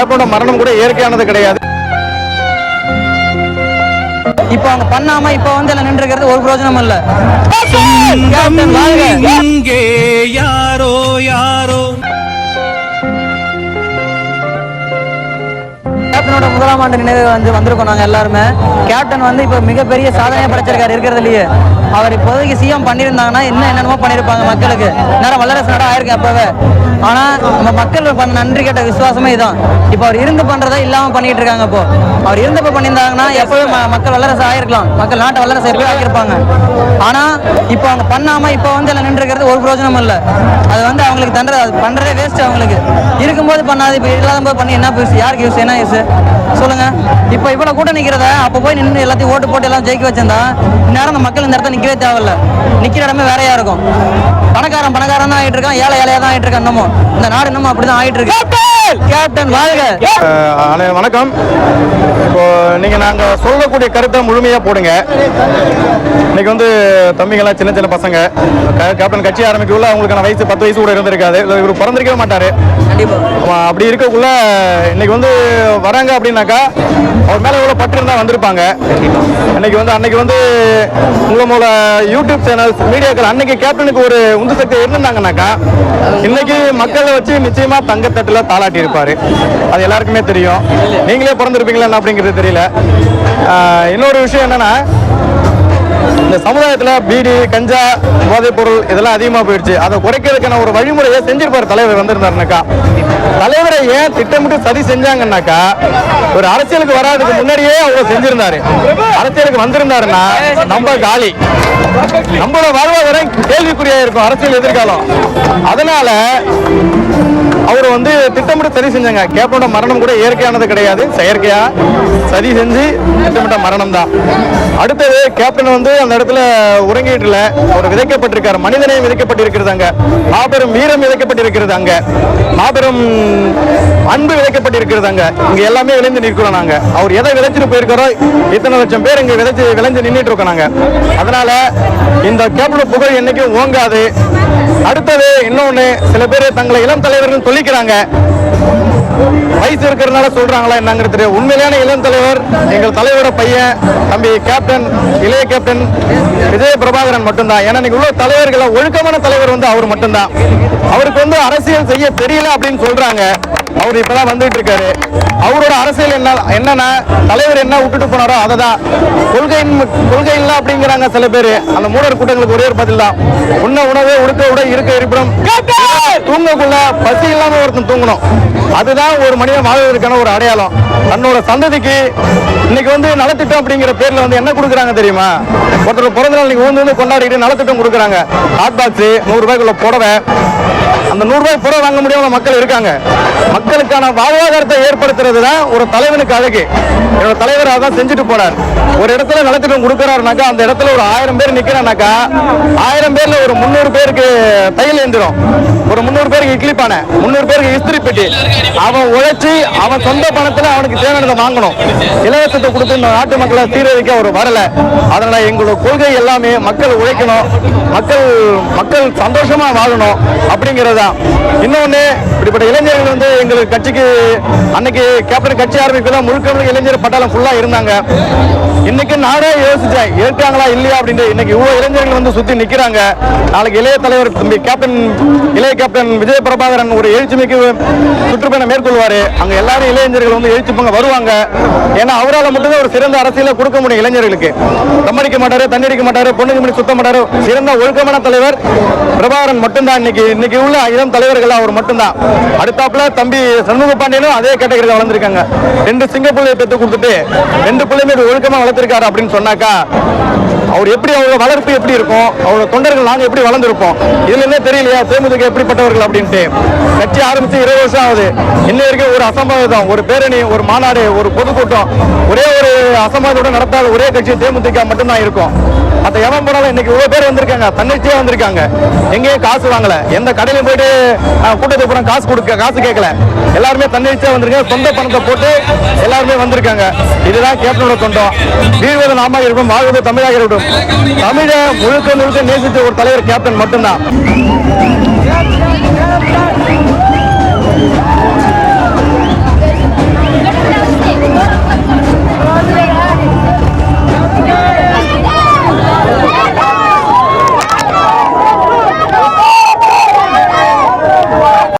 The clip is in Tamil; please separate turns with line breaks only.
கேப்டனோட மரணம் கூட இயற்கையானது கிடையாது.
இப்போ அவங்க பண்ணாம இப்போ வந்து எல்லாம் நின்று இருக்கிறது ஒரு பிரயோஜனம் இல்ல.
இங்கே யாரோ யாரோ.
கேப்டனோட முதலாம் ஆண்டு நினைவு வந்து வந்திருக்கோம் நாங்கள் எல்லாருமே. கேப்டன் வந்து இப்போ மிகப்பெரிய சாதனையாக படைச்சிருக்காரு இருக்கிறதுலையே. அவர் இப்போதைக்கு சிஎம் பண்ணியிருந்தாங்கன்னா இன்னும் என்னென்னமோ பண்ணியிருப்பாங்க மக்களுக்கு. நேரம் வல்லரசு நாடா ஆயிருக்கேன் அப்பவே. ஆனால் நம்ம மக்கள் பண்ண நன்றி கேட்ட விசுவாசமே இதுதான் இப்போ அவர் இருந்து பண்ணுறதா இல்லாமல் பண்ணிட்டு இருக்காங்க இப்போ. அவர் இருந்தப்போ பண்ணியிருந்தாங்கன்னா எப்பவே ம- மக்கள் வல்லரசு ஆயிருக்கலாம். மக்கள் நாட்டை வல்லரசு எப்படி ஆக்கியிருப்பாங்க. ஆனால் இப்போ அவங்க பண்ணாமல் இப்போ வந்து எல்லாம் நின்றுருக்கிறது ஒரு பிரோஜனமும் இல்லை. அது வந்து அவங்களுக்கு தண்டது அது பண்ணுறதே வேஸ்ட் அவங்களுக்கு. இருக்கும்போது பண்ணாது இப்போ இல்லாத போது பண்ணி என்ன யூஸ் யாருக்கு யூஸ் என்ன யூஸ் சொல்லுங்க. இப்போ இவ்வளவு கூட்டம் நிக்கிறத அப்போ போய் நின்று எல்லாத்தையும் ஓட்டு போட்டு எல்லாம் ஜெயிக்க வச்சிருந்தா இந்நேரம் அந்த மக்கள் இந்த இடத்த நிக்கவே தேவையில்ல. நிக்கிற இடமே வேறையா இருக்கும். பணக்காரன் பணக்காரன் தான் ஆயிட்டு இருக்கான் ஏழை ஏழையா தான் ஆயிட்டு இருக்கான் இன்னமும். இந்த நாடு இன்னமும் அப்படிதான் ஆயிட்டு இருக்கு. கேப்டன் வாழ்க
வணக்கம். இப்போ நீங்க நாங்க சொல்லக்கூடிய கருத்தை முழுமையா போடுங்க. இன்னைக்கு வந்து தம்பிங்கெல்லாம் சின்ன சின்ன பசங்க. கேப்டன் கட்சி ஆரம்பிக்கக்குள்ள அவங்களுக்கான வயசு பத்து வயசு கூட இருந்திருக்காது. இவர் பிறந்திருக்கவே மாட்டாரு. அப்படி இருக்கக்குள்ள இன்னைக்கு வந்து வராங்க அப்படின்னாக்கா அவர் மேல எவ்வளவு பற்று தான் வந்திருப்பாங்க. அன்னைக்கு வந்து அன்னைக்கு வந்து உங்களோட மூல யூடியூப் சேனல்ஸ் மீடியாக்கள் அன்னைக்கு கேப்டனுக்கு ஒரு உந்து சக்தி இருந்திருந்தாங்கனாக்கா இன்னைக்கு மக்களை வச்சு நிச்சயமா தங்கத்தட்டுல தாளாட்டி இருப்பாரு அது எல்லாருக்குமே தெரியும். நீங்களே பிறந்திருப்பீங்களா என்ன அப்படிங்கிறது தெரியல. இன்னொரு விஷயம் என்னன்னா இந்த சமுதாயத்தில் பீடி கஞ்சா போதைப் பொருள் இதெல்லாம் அதிகமாக போயிடுச்சு. அதை குறைக்கிறதுக்கான ஒரு வழிமுறையை செஞ்சிருப்பார் தலைவர் வந்திருந்தாருனாக்கா. தலைவரை ஏன் திட்டமிட்டு சதி செஞ்சாங்கன்னாக்கா ஒரு அரசியலுக்கு வராதுக்கு முன்னாடியே அவங்க செஞ்சிருந்தாரு. அரசியலுக்கு வந்திருந்தாருன்னா நம்ம காலி. நம்மளோட வாழ்வாதாரம் கேள்விக்குறியா இருக்கும் அரசியல் எதிர்காலம். அதனால அவர் வந்து திட்டமிட்டு சரி செஞ்சாங்க. கேப்டனோட மரணம் கூட இயற்கையானது கிடையாது. செயற்கையா சரி செஞ்சு திட்டமிட்ட மரணம் தான் அடுத்தது கேப்டன் வந்து அந்த இடத்துல உறங்கிட்டு அவர் விதைக்கப்பட்டிருக்கார். மனிதனையும் விதைக்கப்பட்டிருக்கிறது அங்க மாபெரும் வீரம் விதைக்கப்பட்டிருக்கிறது அங்க. மாபெரும் அன்பு விதைக்கப்பட்டிருக்கிறது அங்க இங்க எல்லாமே விளைந்து நிற்கிறோம் நாங்க. அவர் எதை விதைச்சிட்டு போயிருக்காரோ இத்தனை லட்சம் பேர் இங்க விதைச்சு விளைஞ்சு நின்றுட்டு இருக்கோம் நாங்க. அதனால இந்த கேப்டன் புகழ் என்னைக்கும் ஓங்காது. அடுத்தது இன்னொன்று சில பேர் தங்களை இளம் தலைவர்கள் சொல்லிக்கிறாங்க. வயசு இருக்கிறதுனால சொல்றாங்களா என்னங்கிறது தெரியாது. உண்மையிலான இளம் தலைவர் எங்கள் தலைவரோட பையன் தம்பி கேப்டன் இளைய கேப்டன் விஜய பிரபாகரன் மட்டும்தான். ஏன்னா இன்னைக்கு உள்ள தலைவர்களை ஒழுக்கமான தலைவர் வந்து அவர் மட்டும்தான். அவருக்கு வந்து அரசியல் செய்ய தெரியல அப்படின்னு சொல்றாங்க. அவர் இப்பதான் வந்துட்டு இருக்காரு. அவரோட அரசியல் என்ன என்னன்னா தலைவர் என்ன விட்டுட்டு போனாரோ அதை தான் கொள்கை கொள்கை இல்லை அப்படிங்கிறாங்க சில பேர். அந்த மூடர் கூட்டங்களுக்கு ஒரே ஒரு பதில் தான். உண்ண உணவே உடுக்க உட இருக்க இருப்பிடம். தூங்கக்குள்ள பசி இல்லாம ஒருத்தன் தூங்கணும். அதுதான் ஒரு மனிதன் வாழ்வதற்கான ஒரு அடையாளம். தன்னோட சந்ததிக்கு இன்னைக்கு வந்து நலத்திட்டம் அப்படிங்கிற பேர்ல வந்து என்ன கொடுக்குறாங்க தெரியுமா? ஒருத்தர் பிறந்த நாள் நீங்க ஊந்து வந்து கொண்டாடிட்டு நலத்திட்டம் கொடுக்குறாங்க. ஹாட் பாக்ஸ் நூறு ரூபாய்க்குள்ள புடவை. அந்த நூறு ரூபாய் புடவை வாங்க முடியாம மக்கள் இருக்காங்க. மக்களுக்கான வாழ்வாதாரத்தை ஏற்படுத்துறது தான் ஒரு தலைவனுக்கு அழகு. என்னோட தலைவர் அதான் செஞ்சுட்டு போனார். ஒரு இடத்துல நலத்திட்டம் கொடுக்குறாருனாக்கா அந்த இடத்துல ஒரு ஆயிரம் பேர் நிக்கிறானாக்கா ஆயிரம் பேர்ல ஒரு முந்நூறு பேருக்கு தையல் எந்திரும் ஒரு முந்நூறு பேருக்கு இட்லி பானை முந்நூறு பேருக்கு இஸ்திரி பெட்டி. அவன் உழைச்சி அவன் சொந்த பணத்துல அவனுக்கு தேவையானதை வாங்கணும். இலவசத்தை கொடுத்து இந்த நாட்டு மக்களை சீரழிக்க அவர் வரல. அதனால எங்களோட கொள்கை எல்லாமே மக்கள் உழைக்கணும். மக்கள் மக்கள் சந்தோஷமா வாழணும் அப்படிங்கறதுதான் இன்னொன்னு இப்படிப்பட்ட இளைஞர்கள் வந்து எங்களுக்கு கட்சிக்கு அன்னைக்கு கேப்டன் கட்சி ஆரம்பிக்கலாம் முழுக்க முழுக்க இளைஞர் பட்டாளம் ஃபுல்லா இருந்தாங்க. இன்னைக்கு நானே யோசிச்சேன் ஏற்றாங்களா இல்லையா அப்படின்ட்டு. இன்னைக்கு இவ்வளவு இளைஞர்கள் வந்து சுத்தி நிக்கிறாங்க. நாளைக்கு இளைய தலைவர் தம்பி கேப்டன் இளைய கேப்டன் விஜய பிரபாகரன் ஒரு எழுச்சிமைக்கு சுற்றுப்பயணம் மேற்கொள்வாரு. அங்க எல்லாரும் இளைஞர்கள் வந்து எழுச்சி பங்க வருவாங்க. ஏன்னா அவரால் மட்டும்தான் ஒரு சிறந்த அரசியலை கொடுக்க முடியும் இளைஞர்களுக்கு. தம்மடிக்க மாட்டாரு தண்ணடிக்க மாட்டாரு பொண்ணுக்கு மணி சுத்த மாட்டாரு சிறந்த ஒழுக்கமான தலைவர் பிரபாகரன் மட்டும்தான். இன்னைக்கு இன்னைக்கு உள்ள இளம் தலைவர்கள் அவர் மட்டும்தான். அடுத்தாப்புல தம்பி சண்முக பாண்டியனும் அதே கேட்டகரியில் வளர்ந்துருக்காங்க. ரெண்டு சிங்க பிள்ளையை பெற்று கொடுத்துட்டு ரெண்டு பிள்ளையுமே இப்படி ஒழுக்கமா வளர்த்திருக்காரு அப்படின்னு சொன்னாக்கா அவர் எப்படி அவங்க வளர்ப்பு எப்படி இருக்கும்? அவரோட தொண்டர்கள் நாங்க எப்படி வளர்ந்துருப்போம்? இதுல என்ன தெரியலையா? தேமுதிக எப்படிப்பட்டவர்கள் அப்படின்ட்டு கட்சி ஆரம்பிச்சு இருபது வருஷம் ஆகுது. இன்ன வரைக்கும் ஒரு அசம்பாவிதம் ஒரு பேரணி ஒரு மாநாடு ஒரு பொதுக்கூட்டம் ஒரே ஒரு அசம்பாவிதோட நடத்தாத ஒரே கட்சி தேமுதிக மட்டும்தான் இருக்கும். மற்ற எவன் போனாலும் இன்னைக்கு இவ்வளோ பேர் வந்திருக்காங்க. தன்னிச்சையாக வந்திருக்காங்க. எங்கேயும் காசு வாங்கல. எந்த கடையிலும் போயிட்டு கூட்டத்துக்கு போகிற காசு கொடுக்க காசு கேட்கல. எல்லாருமே தன்னிச்சையாக வந்திருக்காங்க. சொந்த பணத்தை போட்டு எல்லாருமே வந்திருக்காங்க. இதுதான் கேப்டனோட தொண்டம். வீழ்வது நாமாக இருக்கும் வாழ்வது தமிழாக இருக்கட்டும். தமிழை முழுக்க முழுக்க நேசித்த ஒரு தலைவர் கேப்டன் மட்டும்தான்.